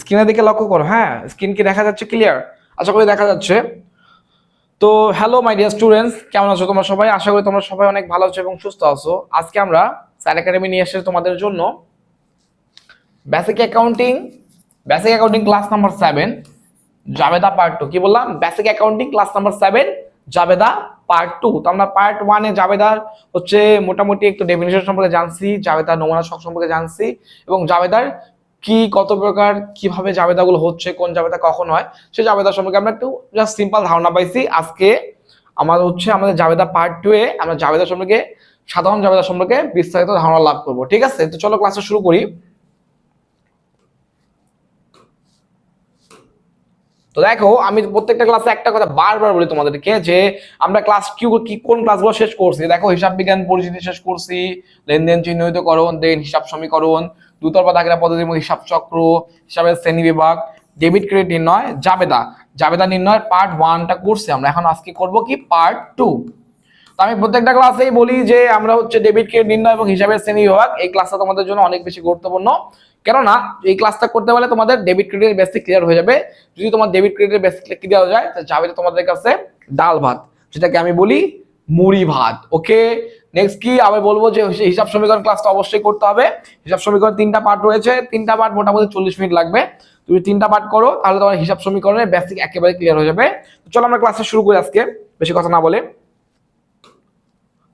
স্ক্রিনের দিকে লক্ষ্য করো হ্যাঁ স্ক্রিন কি দেখা যাচ্ছে ক্লিয়ার আশা করি দেখা যাচ্ছে। তো হ্যালো মাই ডিয়ার স্টুডেন্টস কেমন আছো তোমরা সবাই? আশা করি তোমরা সবাই অনেক ভালো আছো এবং সুস্থ আছো। আজকে আমরা স্যার একাডেমি নিয়ে এসেছি তোমাদের জন্য। Basic accounting basic accounting class number seven জাবেদা পার্ট টু কি বললাম? Basic accounting class number seven জাবেদা পার্ট টু তো আমরা পার্ট ওয়ানে জাবেদার হচ্ছে মোটামুটি একটু ডেফিনেশন সম্পর্কে জানছি জাবেদার নমুনা শখ সম্পর্কে জানছি এবং জাবেদার কি, কত প্রকার, কীভাবে জাবেদাগুলো হচ্ছে, কোন জাবেদা কখন হয় সেই জাবেদা সম্পর্কে আমরা একটু জাস্ট সিম্পল ধারণা পাইছি। আজকে আমাদের হচ্ছে আমাদের জাবেদা পার্ট টু এ আমরা জাবেদা সম্পর্কে, সাধারণ জাবেদা সম্পর্কে বিস্তারিত ধারণা লাভ করব, ঠিক আছে? তো চলো ক্লাসটা শুরু করি। তো দেখো, আমি প্রত্যেকটা ক্লাসে একটা কথা বারবার বলি তোমাদেরকে যে, আমরা ক্লাস কিউ কি, কোন ক্লাসগুলো শেষ করছি? দেখো, হিসাব বিজ্ঞান পরিচিতি শেষ করছি, লেনদেন চিহ্নিতকরণ দেন হিসাব সমীকরণ দুতরফা দাগেরা পদ্ধতির মধ্যে হিসাব চক্র হিসাবের শ্রেণি বিভাগ ডেবিট ক্রেডিট নির্ণয়, জাবেদা। জাবেদা নির্ণয়ের পার্ট ওয়ানটা করছি আমরা। এখন আজকে করব কি? পার্ট টু তো আমি প্রত্যেকটা ক্লাসেই বলি যে আমরা হচ্ছে ডেবিট ক্রেডিট নির্ণয় এবং হিসাবের শ্রেণি বিভাগ, এই ক্লাসটা তোমাদের জন্য অনেক বেশি গুরুত্বপূর্ণ। কেননা, এই ক্লাসটা করতে পারলে তোমাদের ডেবিট ক্রেডিটের বেসিক ক্লিয়ার হয়ে যাবে। যদি তোমার ডেবিট ক্রেডিটের বেসিক ক্লিয়ার হয়ে যায় তাহলে যাবে তোমাদের কাছে ডাল ভাত, যেটাকে আমি বলি মুড়ি ভাত। ওকে নেক্সট কি আমি বলব যে হিসাব সমীকরণ ক্লাসটা অবশ্যই করতে হবে। হিসাব সমীকরণ তিনটা পার্ট রয়েছে। তিনটা পার্ট মোটামুটি চল্লিশ মিনিট লাগবে। তুমি তিনটা পার্ট করো, তাহলে তোমার হিসাব সমীকরণের বেসিক একেবারে ক্লিয়ার হয়ে যাবে। তো চলো আমরা ক্লাসটা শুরু করি আজকে, বেশি কথা না বলে।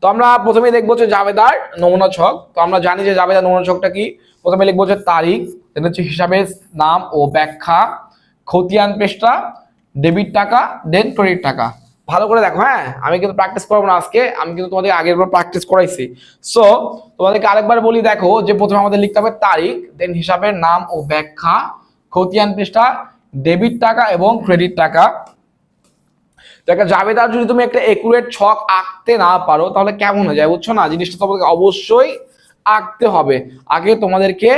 তো আমরা প্রথমে দেখব যে জাবেদার নমুনা ছক। তো আমরা জানি যে জাবেদার নমুনা ছকটা কি? প্রথমে লিখব যে তারিখ দেন হচ্ছে হিসাবের নাম ও ব্যাখ্যা, খতিয়ান পৃষ্ঠা ডেবিট টাকা দেন ক্রেডিট টাকা। ভালো করে দেখো হ্যাঁ? আমি কিন্তু প্র্যাকটিস করব না আজকে, আমি কিন্তু তোমাদের আগের বার প্র্যাকটিস করাইছি। সো তোমাদেরকে আরেকবার বলি, দেখো, যে প্রথমে আমাদের লিখতে হবে তারিখ দেন হিসাবের নাম ও ব্যাখ্যা, খতিয়ান পৃষ্ঠা ডেবিট টাকা এবং ক্রেডিট টাকা। দেখা, জাবেদার যদি তুমি একটা একুরেট ছক আঁকতে না পারো, তাহলে কেমন হয়ে যায় বুঝছ না? জিনিসটা তোমাকে অবশ্যই আঁকতে হবে। আগে তোমাদেরকে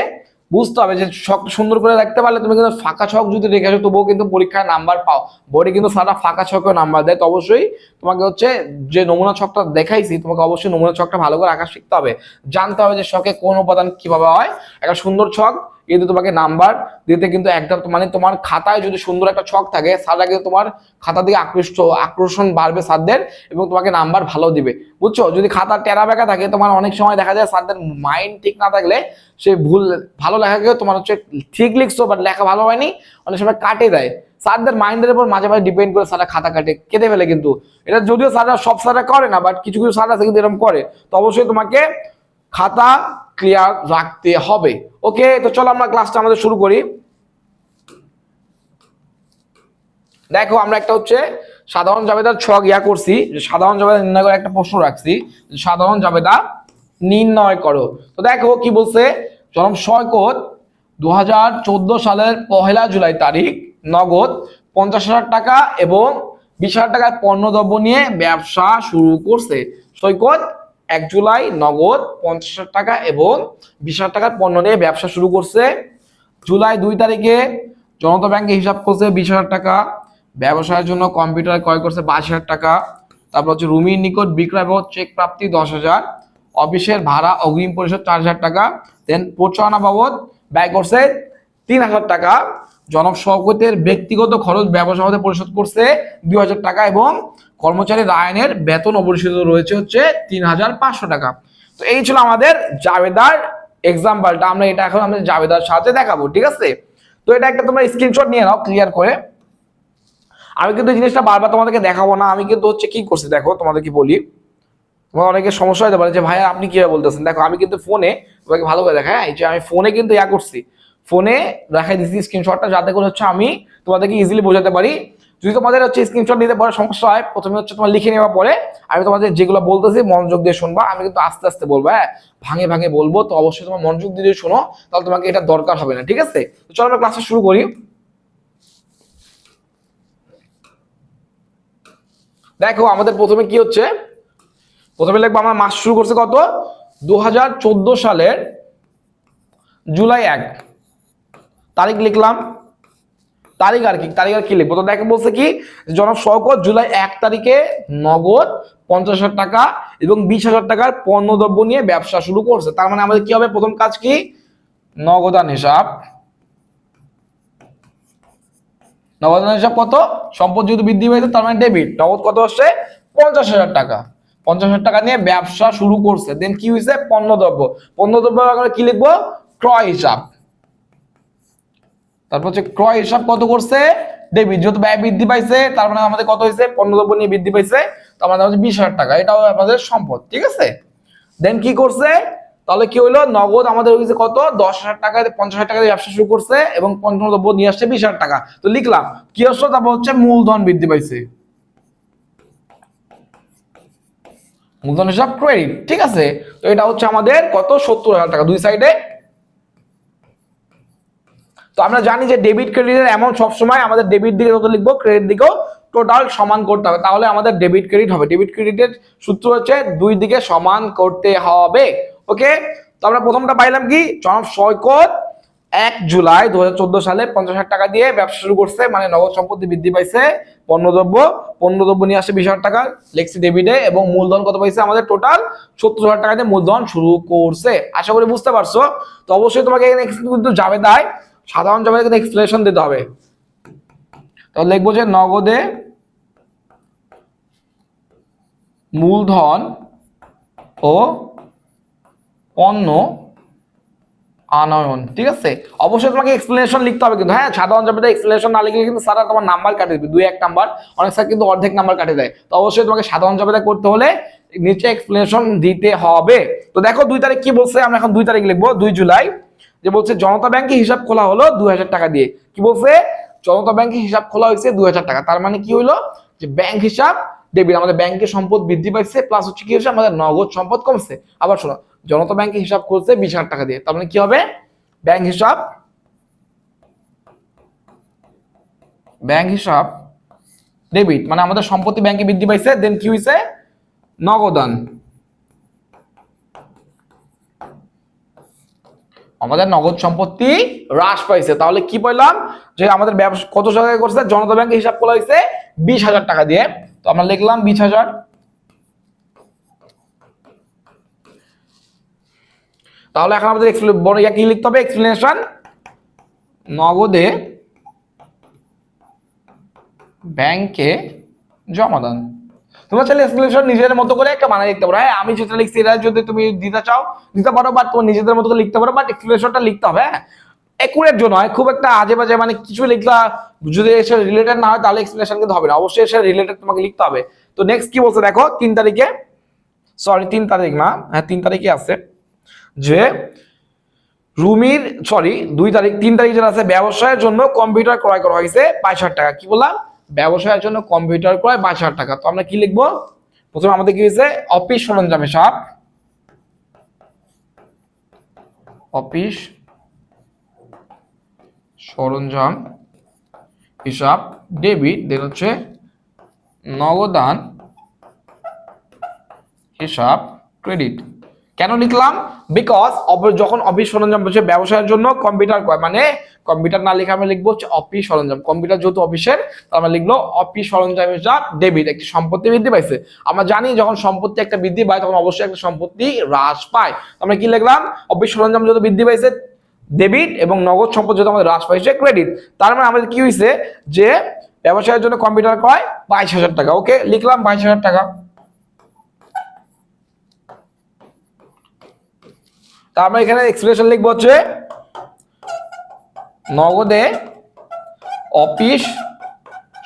বুঝতে হবে যে শখ সুন্দর করে রাখতে পারলে তুমি কিন্তু ফাঁকা ছক যদি রেখে আসো, তবুও কিন্তু পরীক্ষায় নাম্বার পাও। বোর্ডে কিন্তু সারা ফাঁকা ছকেও নাম্বার দেয়। তো অবশ্যই তোমাকে হচ্ছে যে নমুনা ছকটা দেখাইছি, তোমাকে অবশ্যই নমুনা ছকটা ভালো করে আঁকা শিখতে হবে। জানতে হবে যে শখে কোন উপাদান কীভাবে হয়। একটা সুন্দর ছক কিন্তু তোমাকে নাম্বার দিতে কিন্তু একটা মানে তোমার খাতায় যদি সুন্দর একটা ছক থাকে স্যাররা কিন্তু তোমার খাতা দিকে আকৃষ্ট, আকর্ষণ বাড়বে স্যারদের এবং তোমাকে নাম্বার ভালো দিবে। বুঝছ? যদি খাতা টেরা বেঁকা থাকে, তোমার অনেক সময় দেখা যায় স্যারদের মাইন্ড ঠিক না থাকলে সে ভুল, ভালো লেখাকে তোমার হচ্ছে ঠিক লিখছো বাট লেখা ভালো হয়নি, অনেক সময় কাটে দেয়। স্যারদের মাইন্ডের উপর মাঝে মাঝে ডিপেন্ড করে স্যাররা খাতা কাটে, কেটে ফেলে কিন্তু। এটা যদিও স্যাররা, সব স্যাররা করে না বাট কিছু কিছু স্যার আছে কিন্তু এরকম করে। তো অবশ্যই তোমাকে খাতা ক্লিয়ার রাখতে হবে। ওকে তো চলো আমরা ক্লাসটা আমাদের শুরু করি। দেখো, আমরা একটা হচ্ছে সাধারণ জাবেদার ছক ইয়া করছি, যে সাধারণ জাবেদা নির্ণয় করে একটা প্রশ্ন রাখছি সাধারণ জাবেদা নির্ণয় করো। তো দেখো, কি বলছে? জনম সৈকত দু হাজার চোদ্দ সালের পহেলা জুলাই তারিখ, নগদ পঞ্চাশ হাজার টাকা এবং বিশ হাজার টাকার পণ্যদ্রব্য নিয়ে ব্যবসা শুরু করছে। সৈকত এক জুলাই নগদ পঞ্চাশ টাকা এবং বিশ টাকার পণ্য নিয়ে ব্যবসা শুরু করছে। জুলাই দুই তারিখে জনতা ব্যাংকে হিসাব করছে বিশ হাজার টাকা, ব্যবসায়ের জন্য কম্পিউটার ক্রয় করছে বাইশ হাজার টাকা। তারপর হচ্ছে রুমির নিকট বিক্রয় বাবদ চেক প্রাপ্তি দশ হাজার, অফিসের ভাড়া অগ্রিম পরিশোধ চার হাজার টাকা। দেন প্রচারণা বাবদ ব্যয় করছে তিন হাজার টাকা। জনক ব্যক্তিগত খরচ ব্যবসা হতে পরিশোধ করছে দুই হাজার টাকা এবং কর্মচারী রায়নের বেতন অপরিশোধিত রয়েছে হচ্ছে তিন হাজার পাঁচশো টাকা। তো এই ছিল আমাদের জাবেদার এক্সাম্পলটা আমরা এটা এখন আমাদের জাবেদার সাথে দেখাবো, ঠিক আছে? তো এটা একটা তোমরা স্ক্রিনশট নিয়ে নাও ক্লিয়ার করে। আমি কিন্তু জিনিসটা বারবার তোমাদেরকে দেখাবো না, আমি কিন্তু হচ্ছে কি করছি দেখো, তোমাদেরকে বলি। তোমার অনেকে সমস্যা হতে পারে যে ভাই আপনি কীভাবে বলতেছেন? দেখো, আমি কিন্তু ফোনে তোমাকে ভালো করে এই যে আমি ফোনে কিন্তু ইয়া করছি। ফোনে দেখাই দিচ্ছি স্ক্রিনশটটা যাতে করে হচ্ছে আমি তোমাদেরকে ইজিলি বোঝাতে পারি যদি তোমাদের হচ্ছে স্ক্রিনশট নিতে পরে, সমস্যা হয়, প্রথমে হচ্ছে তোমার লিখে নেওয়া পরে আমি তোমাদের যেগুলো বলতেছি, মনোযোগ দিয়ে শুনবা। আমি কিন্তু আস্তে আস্তে বলব হ্যাঁ ভাঙে ভাঙে বলব। তো অবশ্যই তোমার মনোযোগ দিয়ে শোনো, তাহলে তোমাকে এটা দরকার হবে না, ঠিক আছে? তো চলো আমরা ক্লাসটা শুরু করি। দেখো, আমাদের প্রথমে কি হচ্ছে? প্রথমে লিখব, আমার মাস শুরু করছে কত? দু হাজার চোদ্দ সালের জুলাই এক। তারিখ লিখলাম। তারিখ আর কি, তারিখ আর কি লিখব? তো দেখে বলছে কি জনক শওকত, জুলাই এক তারিখে নগদ পঞ্চাশ হাজার টাকা এবং বিশ হাজার টাকার পণ্যদ্রব্য নিয়ে ব্যবসা শুরু করছে। তার মানে আমাদের কি হবে? প্রথম কাজ কি? নগদান হিসাব। নগদান হিসাব কত? সম্পদ যেহেতু বৃদ্ধি পেয়েছে, তার মানে ডেবিট নগদ কত আসছে? পঞ্চাশ হাজার টাকা। পঞ্চাশ হাজার টাকা নিয়ে ব্যবসা শুরু করছে। দেন কি হয়েছে? পণ্য দ্রব্য পণ্য দ্রব্য আমরা কি লিখব? ক্রয় হিসাব। তারপর হচ্ছে ক্রয় হিসাব কত করছে? ডেবিট, যেহেতু ব্যয় বৃদ্ধি পাইছে, তার মানে আমাদের কত হয়েছে? পণ্যদ্রব্য নিয়ে বৃদ্ধি পাইছে। তো আমাদের হচ্ছে বিশ হাজার টাকা, এটাও আমাদের সম্পদ, ঠিক আছে? দেন কি করছে? তাহলে কি হলো নগদ আমাদের হয়েছে কত? দশ হাজার টাকা, পঞ্চাশ হাজার টাকা ব্যবসা শুরু করছে এবং পণ্যদ্রব্য নিয়ে আসছে বিশ হাজার টাকা। তো লিখলাম, কি আসলো? তারপর হচ্ছে মূলধন বৃদ্ধি পাইছে। মূলধন হিসাব ক্রেডিট ঠিক আছে? তো এটা হচ্ছে আমাদের কত? সত্তর হাজার টাকা, দুই সাইডে তো আমরা জানি যে ডেবিট ক্রেডিটের এমন সবসময় আমাদের ডেবিট দিকে যত লিখব? ক্রেডিট দিকেও টোটাল সমান করতে হবে। তাহলে আমাদের ডেবিট ক্রেডিট হবে। ডেবিট ক্রেডিটের সূত্র হচ্ছে দুই দিকে সমান করতে হবে। ওকে তো আমরা প্রথমটা পাইলাম কি? জনাব সৈকত এক জুলাই দু হাজার চোদ্দ সালে পঞ্চাশ হাজার টাকা দিয়ে ব্যবসা শুরু করছে। মানে নগদ সম্পত্তি বৃদ্ধি পাইছে পণ্যদ্রব্য। পণ্যদ্রব্য নিয়ে আসে বিশ হাজার টাকা লেক্সি ডেবিটে এবং মূলধন কত পাইছে? আমাদের টোটাল সত্তর হাজার টাকা দিয়ে মূলধন শুরু করছে। আশা করি বুঝতে পারছ। তো অবশ্যই তোমাকে কিন্তু যাবে তাই সাধারণ জবাবে কিন্তু এক্সপ্লেনেশন দিতে হবে। তাহলে লিখব যে নগদে মূলধন ও পণ্য আনয়ন, ঠিক আছে? অবশ্যই তোমাকে এক্সপ্লেনেশন লিখতে হবে কিন্তু হ্যাঁ সাধারণ জবাবে এক্সপ্লেনেশন না লিখলে কিন্তু স্যার তোমার নাম্বার কাটে দেবে, দুই এক নাম্বার অনেক স্যার কিন্তু অর্ধেক নাম্বার কাটে দেয়। তো অবশ্যই তোমাকে সাধারণ জবাবে করতে হলে নিচে এক্সপ্লেনেশন দিতে হবে। তো দেখো দুই তারিখ কি বলছে, আমরা এখন দুই তারিখ লিখব, দুই জুলাই। যে বলছে জনতা ব্যাংকে হিসাব খোলা হলো দুই হাজার টাকা দিয়ে। কি বলছে? জনতা ব্যাংকে হিসাব খোলা হয়েছে দুই হাজার টাকা। তার মানে কি হলো যে ব্যাংক হিসাব, ডেবিট, আমাদের ব্যাংকের সম্পদ বৃদ্ধি পাইছে প্লাস হচ্ছে কি হচ্ছে আমাদের নগদ সম্পদ কমছে। আবার শোনো, জনতা ব্যাংকে হিসাব করছে বিশ হাজার টাকা দিয়ে। তার মানে কি হবে? ব্যাংক হিসাব ব্যাংক হিসাব, ডেবিট মানে আমাদের সম্পত্তি ব্যাংকে বৃদ্ধি পাইছে দেন কি হয়েছে নগদান। আমাদের নগদ সম্পত্তি হ্রাস পাইছে। তাহলে কি পাইলাম? যে আমাদের ব্যবসা, কত টাকা করছে? জনতা ব্যাংকে হিসাব করা হয়েছে বিশ হাজার টাকা দিয়ে। তো আমরা লিখলাম বিশ হাজার। তাহলে এখন আমাদের কি লিখতে হবে? এক্সপ্লেনেশন নগদে ব্যাংকে জমাদান তোমরা চাইলে এক্সপ্লেনেশন নিজের মতো করে একটা বানাই লিখতে পারো। হ্যাঁ আমি যেটা লিখছি, এটা যদি তুমি দিতে চাও, দিতে পারো বাট তোমার নিজেদের মতো করে লিখতে পারো বাট এক্সপ্লেনেশনটা লিখতে হবে হ্যাঁ। একুরেট জন্য হয়, খুব একটা আজে বাজে মানে কিছু লিখলা, যদি এসে রিলেটেড না হয়, তাহলে এক্সপ্লেনেশন কিন্তু হবে না। অবশ্যই এসে রিলেটেড তোমাকে লিখতে হবে। তো নেক্সট কি বলছে দেখো, তিন তারিখে সরি তিন তারিখ না হ্যাঁ তিন তারিখে আছে যে রুমির সরি দুই তারিখ, তিন তারিখ যেটা আছে, ব্যবসায়ের জন্য কম্পিউটার ক্রয় করা হয়েছে বাইশ হাজার টাকা। কি বললাম? ব্যবসায়ের জন্য কম্পিউটার ক্রয় বাইশ হাজার টাকা। তো আমরা কি লিখব? প্রথমে আমাদের কি হয়েছে? অফিস সরঞ্জাম হিসাব অফিস সরঞ্জাম হিসাব ডেবিট দেন হচ্ছে নগদান হিসাব ক্রেডিট কেন লিখলাম? বিকজ যখন অফিস সরঞ্জাম বলছে ব্যবসায়ের জন্য কম্পিউটার কয় মানে কম্পিউটার না লিখে আমরা লিখব হচ্ছে অফিস সরঞ্জাম। কম্পিউটার যেহেতু অফিসের আমরা লিখলো অফিস সরঞ্জাম হিসাব ডেবিট একটি সম্পত্তি বৃদ্ধি পাইছে। আমরা জানি যখন সম্পত্তি একটা বৃদ্ধি পায়, তখন অবশ্যই একটা সম্পত্তি হ্রাস পায়। আমরা কি লিখলাম? অফিস সরঞ্জাম যেহেতু বৃদ্ধি পাইছে ডেবিট এবং নগদ সম্পদ যেহেতু আমাদের হ্রাস পাইছে ক্রেডিট তার মানে আমাদের কি হয়েছে যে ব্যবসায়ের জন্য কম্পিউটার ক্রয় বাইশ হাজার টাকা। ওকে লিখলাম বাইশ হাজার টাকা। তা এখানে এক্সপ্রেশন লিখব হচ্ছে নগদে অফিস,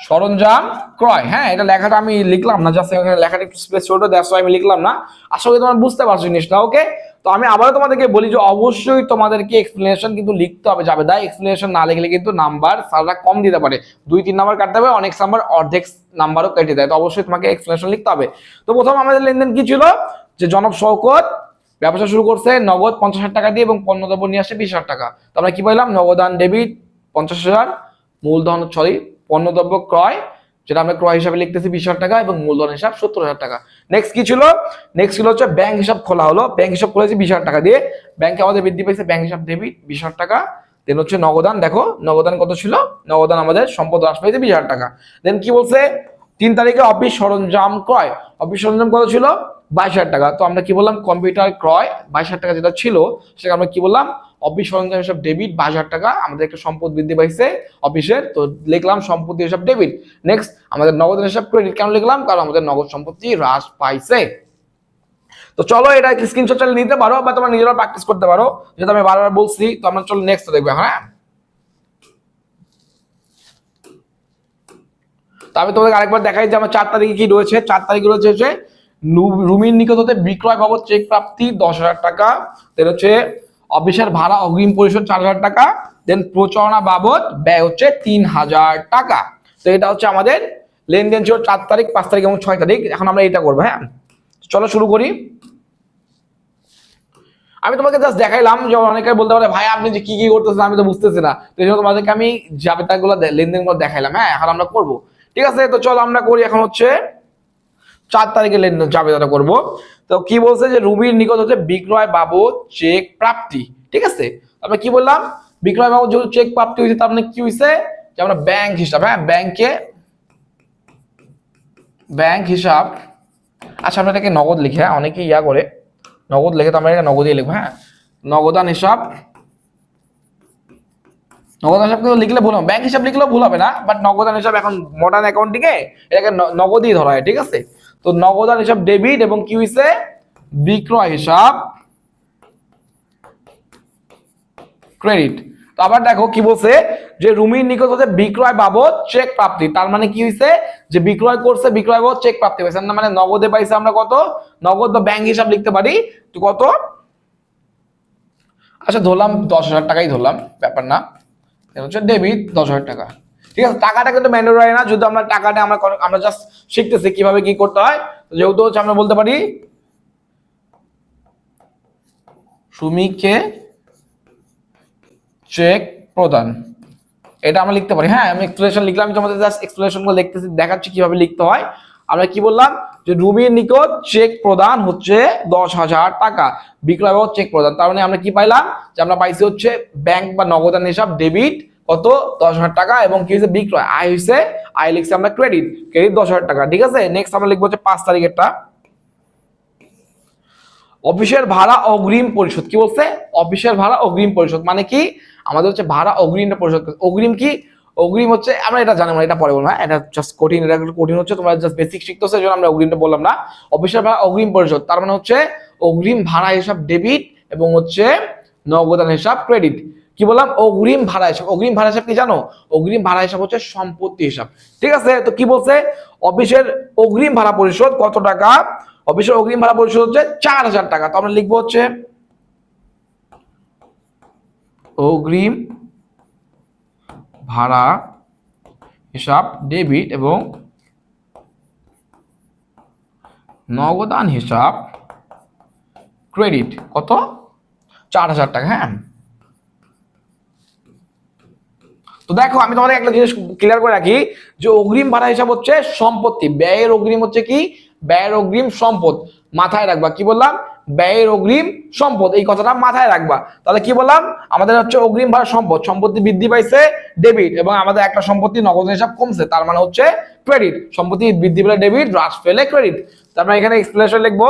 সরঞ্জাম, ক্রয়। হ্যাঁ এটা লেখাটা আমি লিখলাম না জাস্ট এখানে লেখাটা একটু স্পেস ছোট দ্যাটস আমি লিখলাম না। আসলে তোমরা বুঝতে পারছ জিনিসটা ওকে তো আমি আবারও তোমাদেরকে বলি যে অবশ্যই তোমাদেরকে এক্সপ্লেনেশন কিন্তু লিখতে হবে, যাবে তাই এক্সপ্লেনেশন না লিখলে কিন্তু নাম্বার স্যাররা কম দিতে পারে। দুই, তিন নাম্বার কাটতে হবে, অনেক নাম্বার অর্ধেক নাম্বারও কেটে দেয়। তো অবশ্যই তোমাকে এক্সপ্লেনেশন লিখতে হবে। তো প্রথম আমাদের লেনদেন কি ছিল? যে জনব শওকত ব্যবসা শুরু করছে নগদ পঞ্চাশ হাজার টাকা দিয়ে এবং পণ্য দ্রব্য নিয়ে আসে বিশ হাজার টাকা। তো আমরা কি পাইলাম? নগদান ডেবিট পঞ্চাশ হাজার, মূলধন সরি পণ্যদ্রব্য ক্রয়, যেটা আমরা ক্রয় হিসাবে লিখতেছি বিশ হাজার টাকা এবং মূলধন হিসাব সত্তর হাজার টাকা। নেক্সট কি ছিল? নেক্সট ছিল হচ্ছে ব্যাংক হিসাব খোলা হলো। ব্যাংক হিসাব খুলেছি বিশ হাজার টাকা দিয়ে। ব্যাংকে আমাদের বৃদ্ধি পেয়েছে ব্যাংক হিসাব ডেবিট বিশ হাজার টাকা। দেন হচ্ছে নগদান। দেখো, নগদান কত ছিল? নগদান আমাদের সম্পদ হ্রাস পেয়েছে বিশ হাজার টাকা। দেন কি বলছে? তিন তারিখে অফিস সরঞ্জাম ক্রয়। অফিস সরঞ্জাম কত ছিল? বাইশ হাজার টাকা। তো আমরা কি বললাম? কম্পিউটার ক্রয় বাইশ হাজার টাকা যেটা ছিল সেটা আমরা কি বললাম? অফিস সরঞ্জাম হিসাব ডেবিট বাইশ হাজার টাকা। আমাদের একটা সম্পদ বৃদ্ধি পাইছে অফিসের তো লিখলাম সম্পত্তি হিসাব ডেবিট। নেক্সট আমাদের নগদ হিসাব ক্রেডিট কেন লিখলাম? কারণ আমাদের নগদ সম্পত্তি হ্রাস পাইছে। তো চলো এটা স্ক্রিনশট চালিয়ে নিতে পারো বা তোমরা নিজেরা প্র্যাকটিস করতে পারো। যেটা আমি বারবার বলছি, তো আমরা চলো নেক্সট দেখবে হ্যাঁ? তো আমি তোমাদের আরেকবার দেখাই যে আমার চার তারিখে কি রয়েছে। চার তারিখ রয়েছে রুমির নিকট হতে বিক্রয় বাবদ চেক প্রাপ্তি দশ হাজার টাকা দেন হচ্ছে অফিসের ভাড়া অগ্রিম পরিশোধ চার হাজার টাকা দেন প্রচারণা বাবদ ব্যয় হচ্ছে তিন হাজার টাকা। তো এটা হচ্ছে আমাদের লেনদেন ছিল চার তারিখ, পাঁচ তারিখ এবং ছয় তারিখ, এখন আমরা এটা করব হ্যাঁ? চলো শুরু করি। আমি তোমাকে জাস্ট দেখাইলাম, যে অনেকে বলতে পারে, ভাই, আপনি যে কি কি করতেছেন, আমি তো বুঝতেছি না। তো এই জন্য তোমাদেরকে আমি জাবেতাগুলো লেনদেনগুলো দেখাইলাম হ্যাঁ? এখন আমরা করব। ঠিক আছে, তো চলো আমরা করি, এখন হচ্ছে চার তারিখে লেনদেন জাবেদাটা করব। তো কি বলছে যে রুবির নিকট হচ্ছে বিক্রয় বাবদ চেক প্রাপ্তি, ঠিক আছে? আমরা কি বললাম? বিক্রয় বাবদ যেহেতু চেক প্রাপ্তি হয়েছে, তার মানে কি হয়েছে? যে আমরা ব্যাংক হিসাব হ্যাঁ ব্যাংকে ব্যাংক হিসাব আচ্ছা আমরা এটাকে নগদ লিখে হ্যাঁ অনেকে ইয়া করে, নগদ লিখে তো আমরা এটা নগদই লিখব হ্যাঁ? নগদান হিসাব নগদ হিসাব কিন্তু লিখলে ভুল হবে ব্যাংক হিসাব লিখলেও ভুল হবে না বাট নগদান হিসাব এখন মডার্ন অ্যাকাউন্টিংয়ে এটাকে নগদই ধরা হয়, ঠিক আছে? তো নগদান হিসাব ডেবিট এবং কি হয়েছে বিক্রয় হিসাব ক্রেডিট। তো আবার দেখো কি বলছে যে রুমির নিকট হতে বিক্রয় বাবদ চেক প্রাপ্তি। তার মানে কি হয়েছে যে বিক্রয় করছে, বিক্রয় বাবদ চেক প্রাপ্তি হয়েছে না মানে নগদে পাইছে আমরা কত? নগদ বা ব্যাংক হিসাব লিখতে পারি। তো কত? আচ্ছা ধরলাম দশ হাজার টাকাই ধরলাম, ব্যাপার না। হচ্ছে ডেবিট দশ হাজার টাকা। ঠিক আছে, টাকাটা কিন্তু ম্যান্ডেটরি না যদি আমরা টাকাটা আমরা আমরা জাস্ট শিখতেছি কীভাবে কি করতে হয়। যেহেতু হচ্ছে আমরা বলতে পারি, সুমিকে চেক প্রদান। এটা আমরা লিখতে পারি। হ্যাঁ আমি এক্সপ্লেনেশন লিখলাম তোমাদের জাস্ট এক্সপ্লেনেশনগুলো লিখতেছি দেখাচ্ছি কীভাবে লিখতে হয়। আমরা কি বললাম যে রুমির নিকট চেক প্রদান হচ্ছে দশ হাজার টাকা। বিক্রয় চেক প্রদান। তার মানে আমরা কি পাইলাম? যে আমরা পাইছি হচ্ছে ব্যাংক বা নগদান হিসাব ডেবিট কত? দশ হাজার টাকা এবং কি হচ্ছে বিক্রয়। আয় হয়েছে, আয় লিখছে আমরা ক্রেডিট ক্রেডিট দশ হাজার টাকা, ঠিক আছে? নেক্সট আমরা লিখব হচ্ছে পাঁচ তারিখেরটা। অফিসের ভাড়া অগ্রিম পরিশোধ, কি বলছে? অফিসের ভাড়া অগ্রিম পরিশোধ মানে কি? আমাদের হচ্ছে ভাড়া অগ্রিমটা পরিশোধ অগ্রিম কি? অগ্রিম হচ্ছে, আমরা এটা জানি এটা পরে বলব হ্যাঁ? এটা জাস্ট কঠিন, এটা কঠিন হচ্ছে, তোমরা জাস্ট বেসিক শিখতেছো এই জন্য আমরা অগ্রিমটা বললাম না। অফিসের ভাড়া অগ্রিম পরিশোধ, তার মানে হচ্ছে অগ্রিম ভাড়া হিসাব ডেবিট এবং হচ্ছে নগদান হিসাব ক্রেডিট কি বললাম? অগ্রিম ভাড়া হিসাব। অগ্রিম ভাড়া হিসাব কি জানো? অগ্রিম ভাড়া হিসাব হচ্ছে সম্পত্তি হিসাব। ঠিক আছে? তো কি বলছে? অফিসের অগ্রিম ভাড়া পরিশোধ কত টাকা? অফিসের অগ্রিম ভাড়া পরিশোধ হচ্ছে চার হাজার টাকা। তো আমরা লিখব হচ্ছে অগ্রিম ভাড়া হিসাব, ডেবিট এবং নগদান হিসাব, ক্রেডিট। কত? চার হাজার টাকা হ্যাঁ? তো দেখো, আমি তোমাদের একটা জিনিস ক্লিয়ার করে রাখি, যে অগ্রিম ভাড়া হিসাব হচ্ছে সম্পত্তি। ব্যয়ের অগ্রিম হচ্ছে কি? ব্যয়ের অগ্রিম সম্পদ। মাথায় রাখবা, কি বললাম? ব্যয়ের অগ্রিম সম্পদ। এই কথাটা মাথায় রাখবা। তাহলে কি বললাম? আমাদের হচ্ছে অগ্রিম ভাড়া সম্পদ। সম্পত্তি বৃদ্ধি পাইছে ডেবিট এবং আমাদের একটা সম্পত্তি নগদ হিসাব কমছে, তার মানে হচ্ছে ক্রেডিট সম্পত্তি বৃদ্ধি পেলে ডেবিট হ্রাস পেলে ক্রেডিট তারপরে এখানে এক্সপ্লেনেশন লিখব।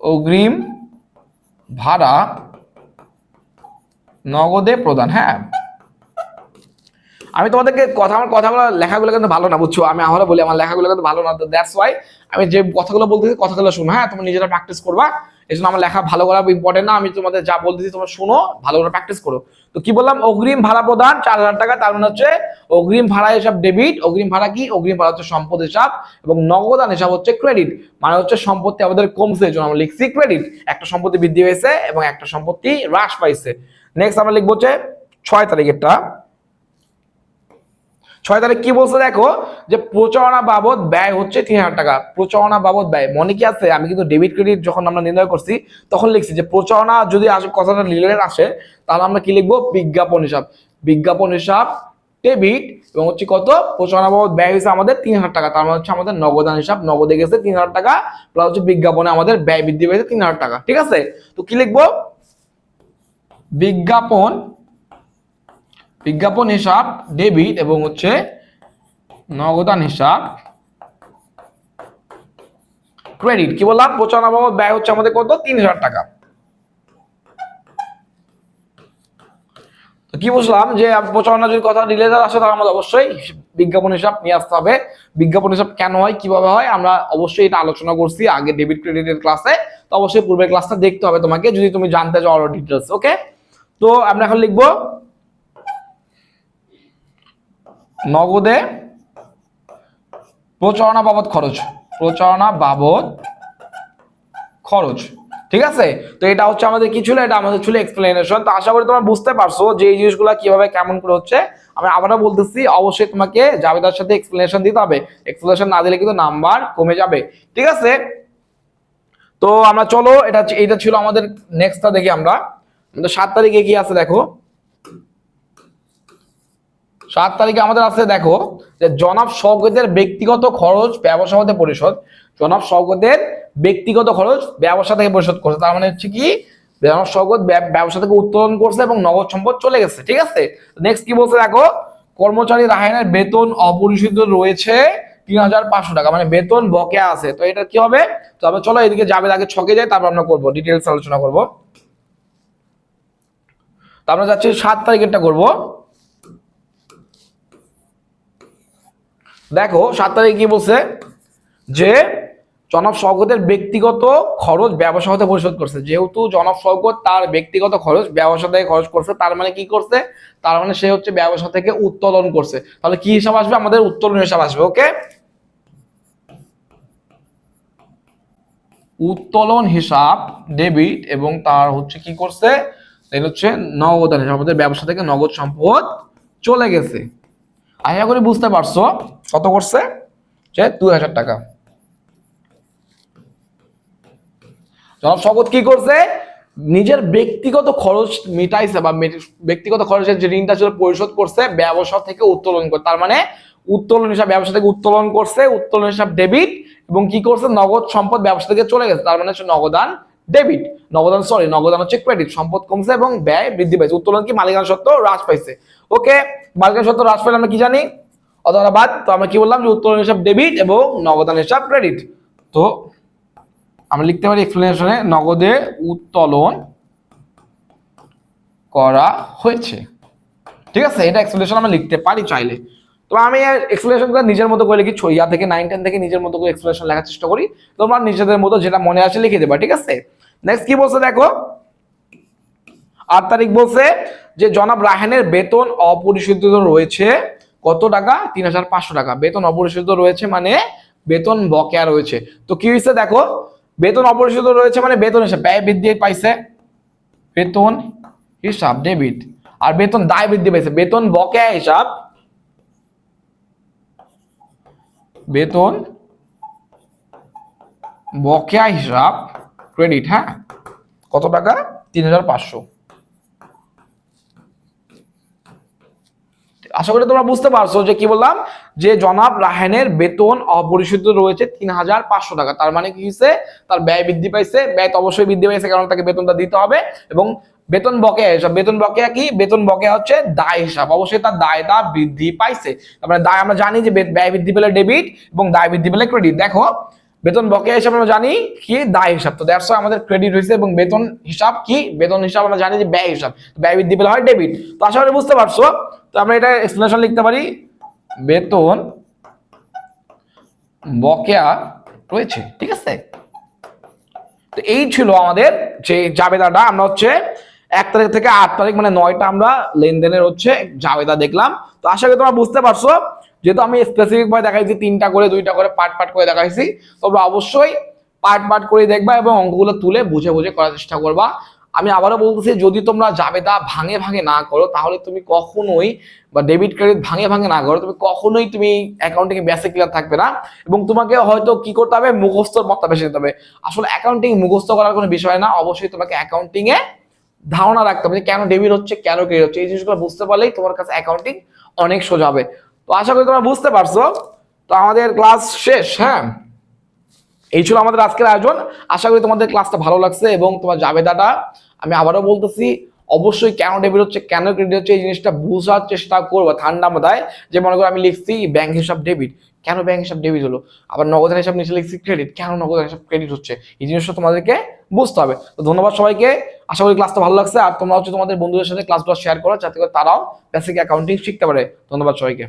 অগ্রিম ভাড়া নগদে প্রদান হ্যাঁ। আমি তোমাদেরকে কথা আমার কথাগুলো, লেখাগুলো কিন্তু ভালো না, বুঝছ? আমি আবারও বলি, আমার লেখাগুলো কিন্তু ভালো না দ্যাটস ওয়াই আমি যে কথাগুলো বলতেছি, কথাগুলো শুনো হ্যাঁ? তোমরা নিজেরা প্র্যাকটিস করবা। এই জন্য আমার লেখা ভালো করা ইম্পর্টেন্ট না, আমি তোমাদের যা বলতেছি তোমরা শুনো, ভালো করে প্র্যাকটিস করো। তো কি বললাম? অগ্রিম ভাড়া প্রদান, চার হাজার টাকা, তার মানে হচ্ছে অগ্রিম ভাড়া হিসাব ডেবিট অগ্রিম ভাড়া কি? অগ্রিম ভাড়া হচ্ছে সম্পদ হিসাব এবং নগদান হিসাব হচ্ছে ক্রেডিট মানে হচ্ছে সম্পত্তি আমাদের কমছে, এই জন্য আমরা লিখছি ক্রেডিট একটা সম্পত্তি বৃদ্ধি হয়েছে এবং একটা সম্পত্তি হ্রাস পাইছে। নেক্সট আমরা লিখব হচ্ছে ছয় তারিখেরটা। ছয় তারিখ কি বলছে দেখো? যে প্রচারণা বাবদ ব্যয় হচ্ছে তিন হাজার টাকা। প্রচারণা বাবদ ব্যয়। মনে কি আছে? আমি কিন্তু ডেবিট ক্রেডিট যখন আমরা নির্ণয় করছি, তখন লিখছি যে প্রচারণা যদি আসে, কথাটা রিলেটেড আসে, তাহলে আমরা কি লিখব? বিজ্ঞাপন হিসাব। বিজ্ঞাপন হিসাব ডেবিট এবং হচ্ছে কত? প্রচারণা বাবদ ব্যয় হয়েছে আমাদের তিন হাজার টাকা। তার মানে হচ্ছে আমাদের নগদান হিসাব। নগদে গেছে তিন হাজার টাকা প্লাস হচ্ছে বিজ্ঞাপনে আমাদের ব্যয় বৃদ্ধি পেয়েছে তিন হাজার টাকা। ঠিক আছে? তো কি লিখব? বিজ্ঞাপন বিজ্ঞাপন হিসাব, ডেবিট এবং হচ্ছে নগদান হিসাব। ক্রেডিট, কি বললাম? প্রচারণা ব্যয় হচ্ছে আমাদের কত? তিন হাজার টাকা। তো কি বুঝলাম যে প্রচারণা যদি কথা রিলেটেড আসে তাহলে আমাদের অবশ্যই বিজ্ঞাপন হিসাব নিয়ে আসতে হবে। বিজ্ঞাপন হিসাব কেন হয়, কীভাবে হয়, আমরা অবশ্যই এটা আলোচনা করছি আগে ডেবিট ক্রেডিটের ক্লাসে তো অবশ্যই পূর্বের ক্লাসটা দেখতে হবে তোমাকে, যদি তুমি জানতে চাও আরও ডিটেলস ওকে তো আমরা এখন লিখব নগদে প্রচারণা বাবদ খরচ, প্রচারণা বাবদ খরচ, ঠিক আছে? তো এটা হচ্ছে আমাদের কি ছিল? এটা আমাদের ছিল এক্সপ্লেনেশন তো আশা করি তোমরা বুঝতে পারছ যে এই জিনিসগুলো কীভাবে কেমন করে হচ্ছে। আমি আবারও বলতেছি, অবশ্যই তোমাকে জাবেদার সাথে এক্সপ্লেনেশন দিতে হবে। এক্সপ্লেনেশন না দিলে কিন্তু নাম্বার কমে যাবে, ঠিক আছে? তো আমরা চলো, এটা এটা ছিল আমাদের নেক্সটটা দেখি আমরা। সাত তারিখে কি আছে দেখো? সাত তারিখে আমাদের আছে দেখো যে জনাব শওকতের ব্যক্তিগত খরচ ব্যবসা হতে পরিশোধ। জনাব শওকতের ব্যক্তিগত খরচ ব্যবসা থেকে পরিশোধ করছে। তার মানে হচ্ছে কি? জনাব শওকত ব্য- ব্যবসা থেকে উত্তোলন করছে এবং নগদ সম্পদ চলে গেছে, ঠিক আছে? নেক্সট কি বলছে দেখো? কর্মচারী রাহায়নের বেতন অপরিশোধিত রয়েছে তিন হাজার পাঁচশো টাকা মানে বেতন বকেয়া আছে। তো এটা কি হবে? তবে চলো এদিকে যাবে আগে ছকে যাই তারপর আমরা করব। ডিটেলস আলোচনা করব। তো আমরা যাচ্ছি সাত তারিখেরটা করব। দেখো, সাত তারিখে কি বলছে? যে জনাব শওকতের ব্যক্তিগত খরচ ব্যবসা হতে পরিশোধ করছে। যেহেতু জনাব শওকত তার ব্যক্তিগত খরচ ব্যবসা থেকে খরচ করছে, তার মানে কি করছে? তার মানে সে হচ্ছে ব্যবসা থেকে উত্তোলন করছে। তাহলে কি হিসাব আসবে? আমাদের উত্তোলন হিসাব আসবে, ওকে? উত্তোলন হিসাব, ডেবিট এবং তার হচ্ছে কি করছে? এটা হচ্ছে নগদান হিসাব আমাদের ব্যবসা থেকে নগদ সম্পদ চলে গেছে। আশা করি বুঝতে পারছ। কত করছে? যে দুই হাজার টাকা। জনাব শপথ কি করছে? নিজের ব্যক্তিগত খরচ মিটাইছে বা ব্যক্তিগত খরচের যে ঋণটা ছিল পরিশোধ করছে, ব্যবসা থেকে উত্তোলন করে তার মানে উত্তোলন হিসাব ব্যবসা থেকে উত্তোলন করছে, উত্তোলন হিসাব ডেবিট এবং কি করছে? নগদ সম্পদ ব্যবসা থেকে চলে গেছে। তার মানে হচ্ছে নগদান ডেবিট, নগদান সরি নগদান হচ্ছে ক্রেডিট সম্পদ কমছে এবং ব্যয় বৃদ্ধি পাইছে। উত্তোলন কি মালিকানা সত্ত্ব হ্রাস পাইছে? ওকে মালিকানা সত্ত্ব হ্রাস পাইলে আমরা কি জানি? অথবা তো আমরা কি বললাম যে উত্তোলন হিসাব ডেবিট এবং নগদান হিসাব ক্রেডিট তো আমরা লিখতে পারি এক্সপ্লেনেশনে নগদে উত্তোলন করা হয়েছে। ঠিক আছে, এটা এক্সপ্লেনেশন আমরা লিখতে পারি চাইলে। তো আমি এক্সপ্লেনেশনটা নিজের মতো করে লিখি ইয়া থেকে নাইন টেন থেকে নিজের মতো করে এক্সপ্লেনেশন লেখার চেষ্টা করি। তোমরা নিজেদের মতো যেটা মনে আসে লিখে দেবা, ঠিক আছে? নেক্সট কি বলছে দেখো? আট তারিখ বলছে যে, জনাব রাহানের বেতন অপরিশোধিত রয়েছে কত টাকা? তিন হাজার পাঁচশো টাকা। বেতন অপরিশোধিত রয়েছে মানে বেতন বকেয়া রয়েছে। তো কি হয়েছে দেখো? বেতন অপরিশোধিত রয়েছে মানে বেতন হিসাব, ব্যয় বৃদ্ধি পাইছে। বেতন হিসাব ডেবিট আর বেতন দায় বৃদ্ধি পাইছে। বেতন বকেয়া হিসাব, বেতন বকেয়া হিসাব ক্রেডিট হ্যাঁ? কত টাকা? তিন হাজার পাঁচশো। আশা করি তোমরা বুঝতে পারছ যে কি বললাম? যে জনাব রাহানের বেতন অপরিশোধিত রয়েছে তিন হাজার পাঁচশো টাকা। তার মানে কি হয়েছে তার ব্যয় বৃদ্ধি পাইছে। ব্যয় তো অবশ্যই বৃদ্ধি পাইছে, কারণ তাকে বেতনটা দিতে হবে। এবং বেতন বকেয়া হিসাব, বেতন বকেয়া কি? বেতন বকেয়া হচ্ছে দায় হিসাব। অবশ্যই তার দায়টা বৃদ্ধি পাইছে। তার মানে দায় আমরা জানি যে ব্যয় বৃদ্ধি পেলে ডেবিট এবং দায় বৃদ্ধি পেলে ক্রেডিট দেখো বেতন বকেয়া হিসাব আমরা জানি, কি দায় হিসাব? তো দ্যাটস আমাদের ক্রেডিট হয়েছে এবং বেতন হিসাব কি? বেতন হিসাব আমরা জানি যে ব্যয় হিসাব। ব্যয় বৃদ্ধি পেলে হয় ডেবিট তো আশা করি বুঝতে পারছ। তো আমরা এটা এক্সপ্লেনেশন লিখতে পারি। বেতন বকেয়া রয়েছে, ঠিক আছে? তো এই ছিল আমাদের যে জাবেদাটা। আমরা হচ্ছে এক তারিখ থেকে আট তারিখ মানে নয়টা আমরা লেনদেনের হচ্ছে জাবেদা দেখলাম। তো আশা করি তোমরা বুঝতে পারছ। যেহেতু আমি স্পেসিফিক ভাবে দেখাইছি, তিনটা করে, দুইটা করে পার্ট পার্ট করে দেখাইছি, তোমরা অবশ্যই পার্ট পার্ট করে দেখবা এবং অঙ্কগুলো তুলে বুঝে বুঝে করার চেষ্টা করবা। আমি আবারও বলতেছি, যদি তোমরা যাবে জাবেদা ভাঙে ভাঙে না করো, তাহলে তুমি কখনোই বা ডেবিট ক্রেডিট ভাঙে ভাঙে না করো, তুমি কখনোই তুমি অ্যাকাউন্টিং বেসিক ক্লিয়ার থাকবে না এবং তোমাকে হয়তো কি করতে হবে? মুখস্থর মতো বেশি নিতে হবে। আসলে অ্যাকাউন্টিং মুখস্থ করার কোনো বিষয় না, অবশ্যই তোমাকে অ্যাকাউন্টিং এ ধারণা রাখতে হবে কেন ডেবিট হচ্ছে, কেন ক্রেডিট হচ্ছে। এই জিনিসগুলো বুঝতে পারলেই তোমার কাছে অ্যাকাউন্টিং অনেক সোজা হবে। তো আশা করি তোমরা বুঝতে পারছ। তো আমাদের ক্লাস শেষ হ্যাঁ? এই ছিল আমাদের আজকের আয়োজন। আশা করি তোমাদের ক্লাসটা ভালো লাগছে এবং তোমার জাবেদাটা আমি আবারও বলতেছি, অবশ্যই কেন ডেবিট হচ্ছে, কেন ক্রেডিট হচ্ছে, এই জিনিসটা বোঝার চেষ্টা করব। ঠান্ডা মাথায় যে মনে করো আমি লিখছি ব্যাংক হিসাব ডেবিট, কেন ব্যাংক হিসাব ডেবিট হলো? আবার নগদান হিসাব নিচে লিখছি ক্রেডিট, কেন নগদান হিসাব ক্রেডিট হচ্ছে? এই জিনিসটা তোমাদেরকে বুঝতে হবে। তো ধন্যবাদ সবাইকে। আশা করি ক্লাসটা ভালো লাগছে। আর তোমরা হচ্ছে তোমাদের বন্ধুদের সাথে ক্লাসগুলো শেয়ার করো, যাতে করে তারাও বেসিক অ্যাকাউন্টিং শিখতে পারে। ধন্যবাদ সবাইকে।